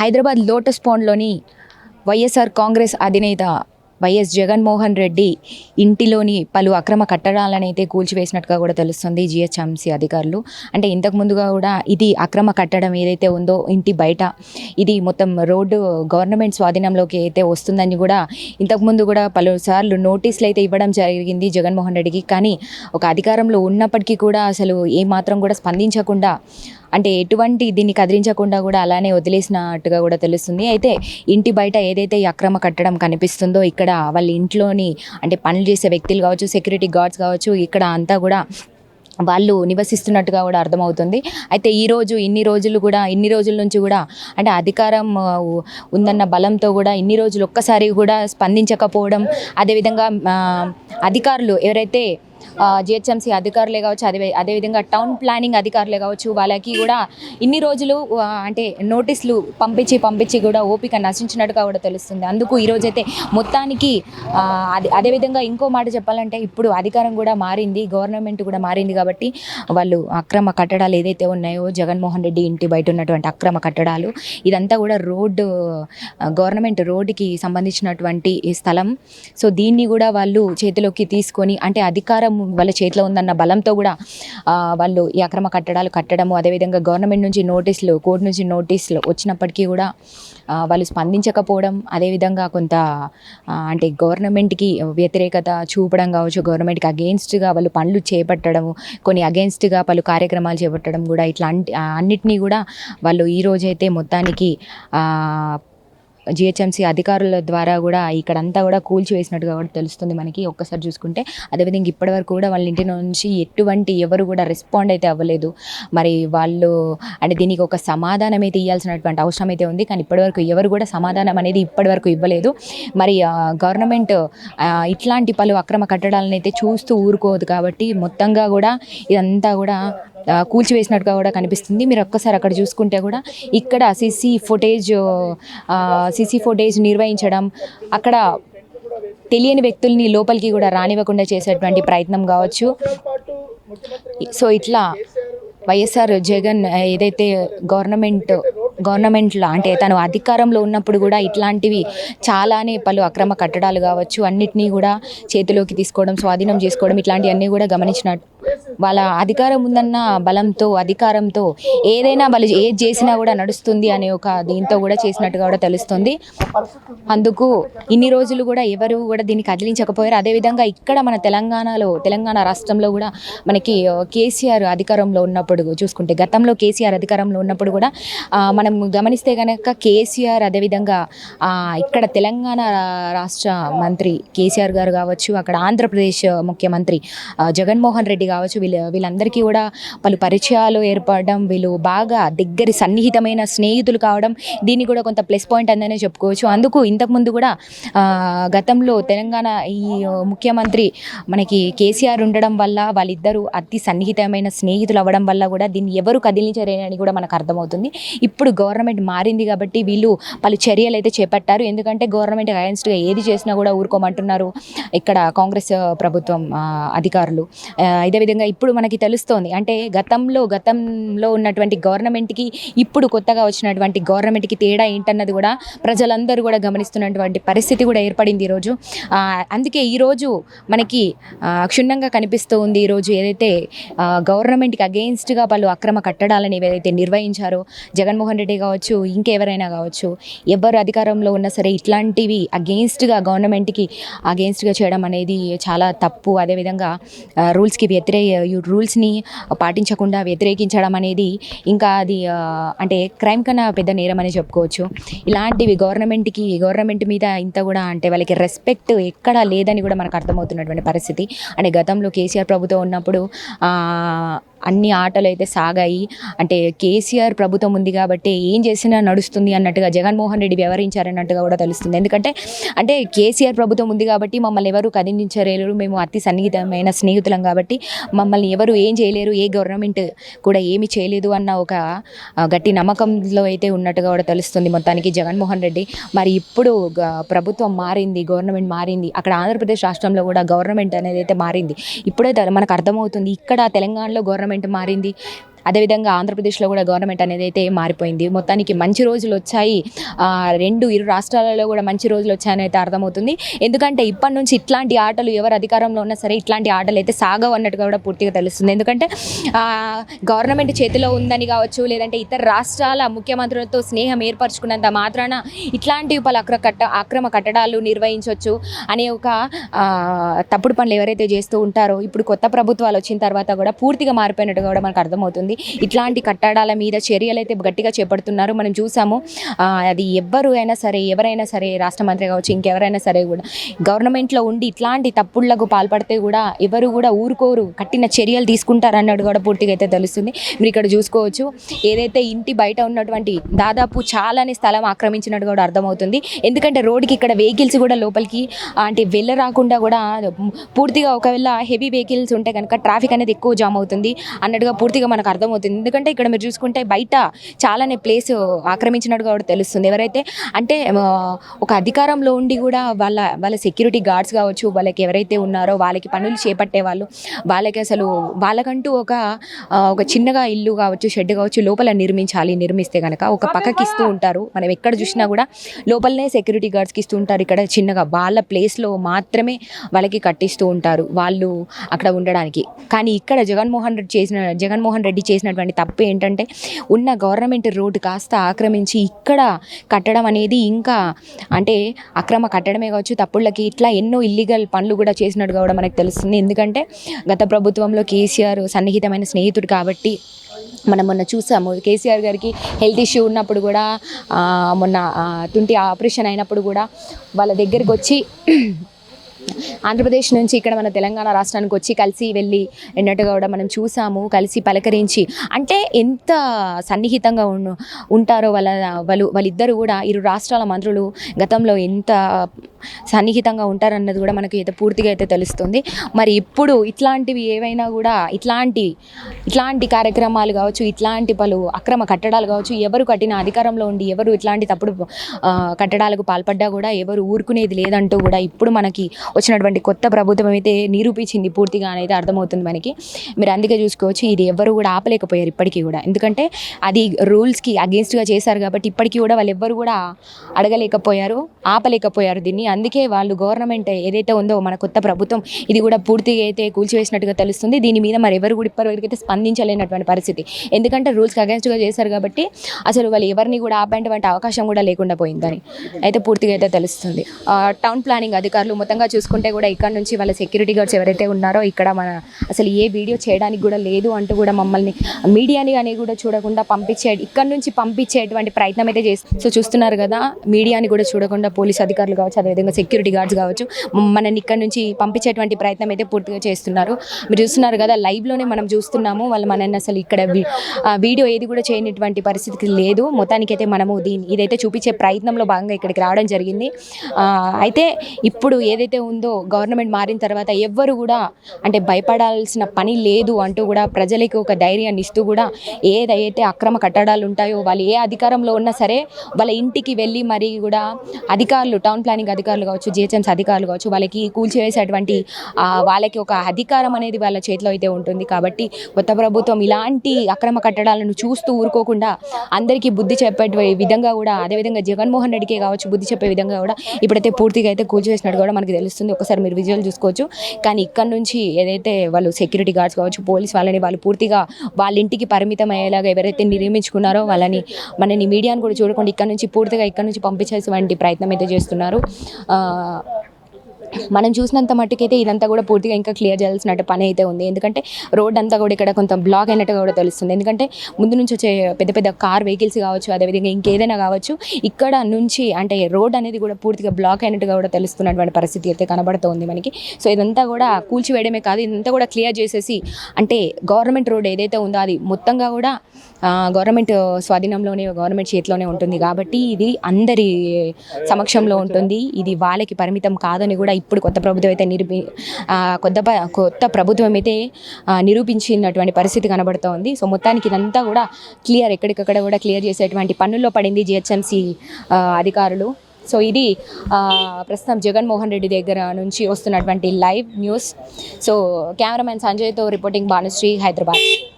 Hyderabad lotus పాండ్లోని వైఎస్ఆర్ కాంగ్రెస్ అధినేత వైఎస్ జగన్మోహన్ రెడ్డి ఇంటిలోని పలు అక్రమ కట్టడాలను అయితే కూల్చివేసినట్టుగా కూడా తెలుస్తుంది జిహెచ్ఎంసీ అధికారులు. అంటే ఇంతకు ముందుగా కూడా ఇది అక్రమ కట్టడం ఏదైతే ఉందో ఇంటి బయట ఇది మొత్తం రోడ్డు గవర్నమెంట్ స్వాధీనంలోకి అయితే వస్తుందని కూడా ఇంతకుముందు కూడా పలుసార్లు నోటీసులు అయితే ఇవ్వడం జరిగింది జగన్మోహన్ రెడ్డికి. కానీ ఒక అధికారంలో ఉన్నప్పటికీ కూడా అసలు ఏమాత్రం కూడా స్పందించకుండా అంటే ఎటువంటి దీన్ని కదిలించకుండా కూడా అలానే వదిలేసినట్టుగా కూడా తెలుస్తుంది. అయితే ఇంటి బయట ఏదైతే ఈ అక్రమ కట్టడం కనిపిస్తుందో ఇక్కడ వాళ్ళ ఇంట్లోని అంటే పనులు చేసే వ్యక్తులు కావచ్చు సెక్యూరిటీ గార్డ్స్ కావచ్చు ఇక్కడ అంతా కూడా వాళ్ళు నివసిస్తున్నట్టుగా కూడా అర్థమవుతుంది. అయితే ఈరోజు ఇన్ని రోజులు కూడా ఇన్ని రోజుల నుంచి కూడా అంటే అధికారం ఉందన్న బలంతో కూడా ఇన్ని రోజులు ఒక్కసారి కూడా స్పందించకపోవడం అదేవిధంగా అధికారులు ఎవరైతే జిహెచ్ఎంసీ అధికారులే కావచ్చు అదే అదేవిధంగా టౌన్ ప్లానింగ్ అధికారులే కావచ్చు వాళ్ళకి కూడా ఇన్ని రోజులు అంటే నోటీసులు పంపించి పంపించి కూడా ఓపిక నశించినట్టుగా కూడా తెలుస్తుంది. అందుకు ఈరోజైతే మొత్తానికి ఆ, అదే అదేవిధంగా ఇంకో మాట చెప్పాలంటే ఇప్పుడు అధికారం కూడా మారింది గవర్నమెంట్ కూడా మారింది కాబట్టి వాళ్ళు అక్రమ కట్టడాలు ఏదైతే ఉన్నాయో జగన్మోహన్ రెడ్డి ఇంటి బయట ఉన్నటువంటి అక్రమ కట్టడాలు ఇదంతా కూడా రోడ్డు గవర్నమెంట్ రోడ్డుకి సంబంధించినటువంటి స్థలం. సో దీన్ని కూడా వాళ్ళు చేతిలోకి తీసుకొని అంటే అధికారం వాళ్ళ చేతిలో ఉందన్న బలంతో కూడా వాళ్ళు ఈ అక్రమ కట్టడాలు కట్టడము అదేవిధంగా గవర్నమెంట్ నుంచి నోటీసులు కోర్టు నుంచి నోటీసులు వచ్చినప్పటికీ కూడా వాళ్ళు స్పందించకపోవడం అదేవిధంగా కొంత అంటే గవర్నమెంట్కి వ్యతిరేకత చూపడం కావచ్చు గవర్నమెంట్కి అగెయిన్స్ట్గా వాళ్ళు పనులు చేపట్టడము కొన్ని అగెయిన్స్ట్గా పలు కార్యక్రమాలు చేపట్టడం కూడా ఇట్లా అన్నిటినీ కూడా వాళ్ళు ఈ రోజైతే మొత్తానికి జిహెచ్ఎంసీ అధికారుల ద్వారా కూడా ఇక్కడంతా కూడా కూల్చివేసినట్టుగా కూడా తెలుస్తుంది మనకి. ఒక్కసారి చూసుకుంటే అదేవిధంగా ఇప్పటివరకు కూడా వాళ్ళ ఇంటి నుంచి ఎటువంటి ఎవరు కూడా రెస్పాండ్ అయితే అవ్వలేదు. మరి వాళ్ళు అంటే దీనికి ఒక సమాధానం అయితే ఇవ్వాల్సినటువంటి అవసరం అయితే ఉంది. కానీ ఇప్పటివరకు ఎవరు కూడా సమాధానం అనేది ఇప్పటివరకు ఇవ్వలేదు. మరి గవర్నమెంట్ ఇట్లాంటి పలు అక్రమ కట్టడాలను అయితే చూస్తూ ఊరుకోదు కాబట్టి మొత్తంగా కూడా ఇదంతా కూడా కూల్చివేసినట్టుగా కూడా కనిపిస్తుంది. మీరు ఒక్కసారి అక్కడ చూసుకుంటే కూడా ఇక్కడ సీసీ ఫుటేజ్ సీసీ ఫుటేజ్ నిర్వహించడం అక్కడ తెలియని వ్యక్తుల్ని లోపలికి కూడా రానివ్వకుండా చేసేటువంటి ప్రయత్నం కావచ్చు. సో ఇట్లా వైఎస్ఆర్ జగన్ ఏదైతే గవర్నమెంట్ గవర్నమెంట్లో అంటే తను అధికారంలో ఉన్నప్పుడు కూడా ఇట్లాంటివి చాలానే పలు అక్రమ కట్టడాలు కావచ్చు. అన్నిటినీ కూడా చేతిలోకి తీసుకోవడం స్వాధీనం చేసుకోవడం ఇట్లాంటివన్నీ కూడా గమనించినట్టు వాళ్ళ అధికారం ఉందన్న బలంతో అధికారంతో ఏదైనా వాళ్ళు ఏది చేసినా కూడా నడుస్తుంది అనే ఒక దీంతో కూడా చేసినట్టుగా కూడా తెలుస్తుంది. అందుకు ఇన్ని రోజులు కూడా ఎవరు కూడా దీన్ని కదిలించకపోయారు. అదేవిధంగా ఇక్కడ మన తెలంగాణలో తెలంగాణ రాష్ట్రంలో కూడా మనకి కేసీఆర్ అధికారంలో ఉన్నప్పుడు చూసుకుంటే గతంలో కేసీఆర్ అధికారంలో ఉన్నప్పుడు కూడా మనం గమనిస్తే కనుక కేసీఆర్ అదేవిధంగా ఇక్కడ తెలంగాణ రాష్ట్ర మంత్రి కేసీఆర్ గారు కావచ్చు అక్కడ ఆంధ్రప్రదేశ్ ముఖ్యమంత్రి జగన్మోహన్ రెడ్డి కావచ్చు. వీళ్ళ వీళ్ళందరికీ కూడా పలు పరిచయాలు ఏర్పడడం వీళ్ళు బాగా దగ్గరి సన్నిహితమైన స్నేహితులు కావడం దీన్ని కూడా కొంత ప్లస్ పాయింట్ అందనే చెప్పుకోవచ్చు. అందుకు ఇంతకుముందు కూడా గతంలో తెలంగాణ ఈ ముఖ్యమంత్రి మనకి కేసీఆర్ ఉండడం వల్ల వాళ్ళిద్దరూ అతి సన్నిహితమైన స్నేహితులు అవ్వడం వల్ల కూడా దీన్ని ఎవరు కదిలించలేరని కూడా మనకు అర్థమవుతుంది. ఇప్పుడు గవర్నమెంట్ మారింది కాబట్టి వీళ్ళు పలు చర్యలు అయితే చేపట్టారు. ఎందుకంటే గవర్నమెంట్ అగైన్స్ట్గా ఏది చేసినా కూడా ఊరుకోమంటున్నారు. ఇక్కడ కాంగ్రెస్ ప్రభుత్వం అధికారులు. ఇదే విధంగా ఇప్పుడు మనకి తెలుస్తోంది. అంటే గతంలో గతంలో ఉన్నటువంటి గవర్నమెంట్కి ఇప్పుడు కొత్తగా వచ్చినటువంటి గవర్నమెంట్కి తేడా ఏంటన్నది కూడా ప్రజలందరూ కూడా గమనిస్తున్నటువంటి పరిస్థితి కూడా ఏర్పడింది ఈరోజు. అందుకే ఈరోజు మనకి క్షుణ్ణంగా కనిపిస్తూ ఉంది ఈరోజు ఏదైతే గవర్నమెంట్కి అగెయిన్స్ట్గా పలు అక్రమ కట్టడాలను ఏవైతే నిర్వహించారో జగన్మోహన్ రెడ్డి కావచ్చు ఇంకెవరైనా కావచ్చు ఎవరు అధికారంలో ఉన్నా సరే ఇట్లాంటివి అగెయిన్స్ట్గా గవర్నమెంట్కి అగెయిన్స్ట్గా చేయడం అనేది చాలా తప్పు. అదేవిధంగా ఆ, రూల్స్కి వ్యతిరే రూల్స్ని పాటించకుండా వ్యతిరేకించడం అనేది ఇంకా అది అంటే క్రైమ్ కన్నా పెద్ద నేరం అని చెప్పుకోవచ్చు. ఇలాంటివి గవర్నమెంట్కి గవర్నమెంట్ మీద ఇంత కూడా అంటే వాళ్ళకి రెస్పెక్ట్ ఎక్కడా లేదని కూడా మనకు అర్థమవుతున్నటువంటి పరిస్థితి. అంటే గతంలో కేసీఆర్ ప్రభుత్వం ఉన్నప్పుడు అన్ని ఆటలు అయితే సాగాయి. అంటే కేసీఆర్ ప్రభుత్వం ఉంది కాబట్టి ఏం చేసినా నడుస్తుంది అన్నట్టుగా జగన్మోహన్ రెడ్డి వ్యవహరించారన్నట్టుగా కూడా తెలుస్తుంది. ఎందుకంటే అంటే కేసీఆర్ ప్రభుత్వం ఉంది కాబట్టి మమ్మల్ని ఎవరు కదిలించలేరు. మేము అతి సన్నిహితమైన స్నేహితులం కాబట్టి మమ్మల్ని ఎవరు ఏం చేయలేరు ఏ గవర్నమెంట్ కూడా ఏమి చేయలేదు అన్న ఒక గట్టి నమ్మకంలో అయితే ఉన్నట్టుగా కూడా తెలుస్తుంది మొత్తానికి జగన్మోహన్ రెడ్డి. మరి ఇప్పుడు గ- ప్రభుత్వం మారింది గవర్నమెంట్ మారింది. అక్కడ ఆంధ్రప్రదేశ్ రాష్ట్రంలో కూడా గవర్నమెంట్ అనేది అయితే మారింది. ఇప్పుడే మనకు అర్థమవుతుంది ఇక్కడ తెలంగాణలో గవర్నమెంట్ మారింది. అదేవిధంగా ఆంధ్రప్రదేశ్లో కూడా గవర్నమెంట్ అనేది అయితే మారిపోయింది. మొత్తానికి మంచి రోజులు వచ్చాయి. రెండు ఇరు రాష్ట్రాలలో కూడా మంచి రోజులు వచ్చాయని అయితే అర్థమవుతుంది. ఎందుకంటే ఇప్పటి నుంచి ఇట్లాంటి ఆటలు ఎవరు అధికారంలో ఉన్నా సరే ఇట్లాంటి ఆటలు అయితే సాగవు అన్నట్టుగా కూడా పూర్తిగా తెలుస్తుంది. ఎందుకంటే గవర్నమెంట్ చేతిలో ఉందని కావచ్చు లేదంటే ఇతర రాష్ట్రాల ముఖ్యమంత్రులతో స్నేహం ఏర్పరచుకున్నంత మాత్రాన ఇట్లాంటి పలు అక్ర కట్ట అక్రమ కట్టడాలు నిర్వహించవచ్చు అనే ఒక తప్పుడు పనులు ఎవరైతే చేస్తూ ఉంటారో ఇప్పుడు కొత్త ప్రభుత్వాలు వచ్చిన తర్వాత కూడా పూర్తిగా మారిపోయినట్టుగా కూడా మనకు అర్థమవుతుంది. ఇట్లాంటి కట్టడాల మీద చర్యలు అయితే గట్టిగా చేపడుతున్నారు. మనం చూసాము అది ఎవ్వరు అయినా సరే ఎవరైనా సరే రాష్ట్ర మంత్రి కావచ్చు ఇంకెవరైనా సరే కూడా గవర్నమెంట్లో ఉండి ఇట్లాంటి తప్పుళ్ళకు పాల్పడితే కూడా ఎవరు కూడా ఊరుకోరు కట్టిన చర్యలు తీసుకుంటారు అన్నట్టు కూడా పూర్తిగా అయితే తెలుస్తుంది. మీరు ఇక్కడ చూసుకోవచ్చు ఏదైతే ఇంటి బయట ఉన్నటువంటి దాదాపు చాలానే స్థలం ఆక్రమించినట్టు కూడా అర్థమవుతుంది. ఎందుకంటే రోడ్డుకి ఇక్కడ వెహికల్స్ కూడా లోపలికి అంటే వెళ్ళ రాకుండా కూడా పూర్తిగా ఒకవేళ హెవీ వెహికల్స్ ఉంటే కనుక ట్రాఫిక్ అనేది ఎక్కువ జామ్ అవుతుంది అన్నట్టుగా పూర్తిగా మనకు అర్థం అర్థమవుతుంది. ఎందుకంటే ఇక్కడ మీరు చూసుకుంటే బయట చాలానే ప్లేస్ ఆక్రమించినట్టుగా కూడా తెలుస్తుంది. ఎవరైతే అంటే ఒక అధికారంలో ఉండి కూడా వాళ్ళ వాళ్ళ సెక్యూరిటీ గార్డ్స్ కావచ్చు వాళ్ళకి ఎవరైతే ఉన్నారో వాళ్ళకి పనులు చేపట్టే వాళ్ళు వాళ్ళకి అసలు వాళ్ళకంటూ ఒక ఒక చిన్నగా ఇల్లు కావచ్చు షెడ్ కావచ్చు లోపల నిర్మించాలి నిర్మిస్తే కనుక ఒక పక్కకి ఇస్తూ ఉంటారు. మనం ఎక్కడ చూసినా కూడా లోపలనే సెక్యూరిటీ గార్డ్స్కి ఇస్తూ ఉంటారు. ఇక్కడ చిన్నగా వాళ్ళ ప్లేస్లో మాత్రమే వాళ్ళకి కట్టిస్తూ ఉంటారు వాళ్ళు అక్కడ ఉండడానికి. కానీ ఇక్కడ జగన్మోహన్ రెడ్డి చేసిన జగన్మోహన్ రెడ్డి చేసినటువంటి తప్పు ఏంటంటే ఉన్న గవర్నమెంట్ రోడ్డు కాస్త ఆక్రమించి ఇక్కడ కట్టడం అనేది ఇంకా అంటే అక్రమ కట్టడమే కావచ్చు తప్పుళ్ళకి ఇట్లా ఎన్నో ఇల్లీగల్ పనులు కూడా చేసినట్టుగా కూడా మనకు తెలుస్తుంది. ఎందుకంటే గత ప్రభుత్వంలో కేసీఆర్ సన్నిహితమైన స్నేహితుడు కాబట్టి మనం మొన్న చూసాము. కేసీఆర్ గారికి హెల్త్ ఇష్యూ ఉన్నప్పుడు కూడా మొన్న తుంటి ఆపరేషన్ అయినప్పుడు కూడా వాళ్ళ దగ్గరికి వచ్చి ఆంధ్రప్రదేశ్ నుంచి ఇక్కడ మన తెలంగాణ రాష్ట్రానికి వచ్చి కలిసి వెళ్ళి ఎన్నట్టుగా కూడా మనం చూసాము కలిసి పలకరించి. అంటే ఎంత సన్నిహితంగా ఉంటారో వాళ్ళ వాళ్ళు వాళ్ళిద్దరు కూడా ఇరు రాష్ట్రాల మంత్రులు గతంలో ఎంత సన్నిహితంగా ఉంటారన్నది కూడా మనకి అయితే పూర్తిగా అయితే తెలుస్తుంది. మరి ఇప్పుడు ఇట్లాంటివి ఏవైనా కూడా ఇట్లాంటి ఇట్లాంటి కార్యక్రమాలు కావచ్చు ఇట్లాంటి పలు అక్రమ కట్టడాలు కావచ్చు ఎవరు కట్టిన అధికారంలో ఉండి ఎవరు ఇట్లాంటి తప్పుడు కట్టడాలకు పాల్పడ్డా కూడా ఎవరు ఊరుకునేది లేదంటూ కూడా ఇప్పుడు మనకి వచ్చినటువంటి కొత్త ప్రభుత్వం అయితే నిరూపించింది పూర్తిగా అనేది అర్థమవుతుంది మనకి. మీరు అందుకే చూసుకోవచ్చు ఇది ఎవరు కూడా ఆపలేకపోయారు ఇప్పటికీ కూడా. ఎందుకంటే అది రూల్స్కి అగేన్స్ట్గా చేశారు కాబట్టి ఇప్పటికీ కూడా వాళ్ళు ఎవ్వరు కూడా అడగలేకపోయారు ఆపలేకపోయారు దీన్ని. అందుకే వాళ్ళు గవర్నమెంట్ ఏదైతే ఉందో మన కొత్త ప్రభుత్వం ఇది కూడా పూర్తిగా అయితే కూల్చివేసినట్టుగా తెలుస్తుంది. దీని మీద మరి ఎవరు కూడా ఇప్పటివరకైతే అయితే స్పందించలేనటువంటి పరిస్థితి. ఎందుకంటే రూల్స్కి అగేన్స్ట్గా చేశారు కాబట్టి అసలు వాళ్ళు ఎవరిని కూడా ఆపేటువంటి అవకాశం కూడా లేకుండా పోయిందని అయితే పూర్తిగా అయితే తెలుస్తుంది. టౌన్ ప్లానింగ్ అధికారులు మొత్తంగా చూసుకుంటే కూడా ఇక్కడ నుంచి వాళ్ళ సెక్యూరిటీ గార్డ్స్ ఎవరైతే ఉన్నారో ఇక్కడ మన అసలు ఏ వీడియో చేయడానికి కూడా లేదు అంటూ కూడా మమ్మల్ని మీడియాని అని కూడా చూడకుండా పంపించే ఇక్కడ నుంచి పంపించేటువంటి ప్రయత్నం అయితే చేస్తారు సో చూస్తున్నారు కదా మీడియాని కూడా చూడకుండా పోలీస్ అధికారులు కావచ్చు అదేవిధంగా సెక్యూరిటీ గార్డ్స్ కావచ్చు మనని ఇక్కడ నుంచి పంపించేటువంటి ప్రయత్నం అయితే పూర్తిగా చేస్తున్నారు. మీరు చూస్తున్నారు కదా లైవ్లోనే మనం చూస్తున్నాము వాళ్ళు మనల్ని అసలు ఇక్కడ వీడియో ఏది కూడా చేయనటువంటి పరిస్థితి లేదు. మొత్తానికి అయితే మనము దీన్ని ఇదైతే చూపించే ప్రయత్నంలో భాగంగా ఇక్కడికి రావడం జరిగింది. అయితే ఇప్పుడు ఏదైతే ఉందో గవర్నమెంట్ మారిన తర్వాత ఎవ్వరు కూడా అంటే భయపడాల్సిన పని లేదు అంటూ కూడా ప్రజలకు ఒక ధైర్యాన్ని ఇస్తూ కూడా ఏదైతే అక్రమ కట్టడాలు ఉంటాయో వాళ్ళు ఏ అధికారంలో ఉన్నా సరే వాళ్ళ ఇంటికి వెళ్ళి మరి కూడా అధికారులు టౌన్ ప్లానింగ్ అధికారులు కావచ్చు జిహెచ్ఎంసీ అధికారులు కావచ్చు వాళ్ళకి కూల్చివేసేటువంటి వాళ్ళకి ఒక అధికారం అనేది వాళ్ళ చేతిలో అయితే ఉంటుంది. కాబట్టి కొత్త ప్రభుత్వం ఇలాంటి అక్రమ కట్టడాలను చూస్తూ ఊరుకోకుండా అందరికీ బుద్ధి చెప్పే విధంగా కూడా అదేవిధంగా జగన్మోహన్ రెడ్డికే కావచ్చు బుద్ధి చెప్పే విధంగా కూడా ఇప్పుడైతే పూర్తిగా అయితే కూల్చివేసినట్టు కూడా మనకి తెలుస్తుంది. ఒకసారి మీరు విజువల్ చూసుకోవచ్చు. కానీ ఇక్కడ నుంచి ఏదైతే వాళ్ళు సెక్యూరిటీ గార్డ్స్ కావచ్చు పోలీస్ వాళ్ళని వాళ్ళు పూర్తిగా వాళ్ళ ఇంటికి పరిమితం అయ్యేలాగా ఎవరైతే నిర్మించుకున్నారో వాళ్ళని మనని మీడియాని కూడా చూడకుండా ఇక్కడ నుంచి పూర్తిగా ఇక్కడ నుంచి పంపించేటువంటి ప్రయత్నం అయితే చేస్తున్నారు. మనం చూసినంత మట్టుకైతే ఇదంతా కూడా పూర్తిగా ఇంకా క్లియర్ చేయాల్సిన పని అయితే ఉంది. ఎందుకంటే రోడ్ అంతా కూడా ఇక్కడ కొంత బ్లాక్ అయినట్టుగా కూడా తెలుస్తుంది. ఎందుకంటే ముందు నుంచి వచ్చే పెద్ద పెద్ద కార్ వెహికల్స్ కావచ్చు అదేవిధంగా ఇంకేదైనా కావచ్చు ఇక్కడ నుంచి అంటే రోడ్ అనేది కూడా పూర్తిగా బ్లాక్ అయినట్టుగా కూడా తెలుస్తున్నటువంటి పరిస్థితి అయితే కనబడుతోంది మనకి. సో ఇదంతా కూడా కూల్చివేయడమే కాదు ఇదంతా కూడా క్లియర్ చేసేసి అంటే గవర్నమెంట్ రోడ్ ఏదైతే ఉందో అది మొత్తంగా కూడా గవర్నమెంట్ స్వాధీనంలోనే గవర్నమెంట్ చేతిలోనే ఉంటుంది. కాబట్టి ఇది అందరి సమక్షంలో ఉంటుంది. ఇది వాళ్ళకి పరిమితం కాదని కూడా ఇప్పుడు కొత్త ప్రభుత్వం అయితే నిరూపి కొత్త ప- కొత్త ప్రభుత్వం అయితే నిరూపించినటువంటి పరిస్థితి కనబడుతోంది. సో మొత్తానికి ఇదంతా కూడా క్లియర్ ఎక్కడికక్కడ కూడా క్లియర్ చేసేటువంటి పనుల్లో పడింది జిహెచ్ఎంసీ అధికారులు. సో ఇది ప్రస్తుతం జగన్మోహన్ రెడ్డి దగ్గర నుంచి వస్తున్నటువంటి లైవ్ న్యూస్. సో కెమెరామెన్ సంజయ్తో రిపోర్టింగ్ భానుశ్రీ హైదరాబాద్.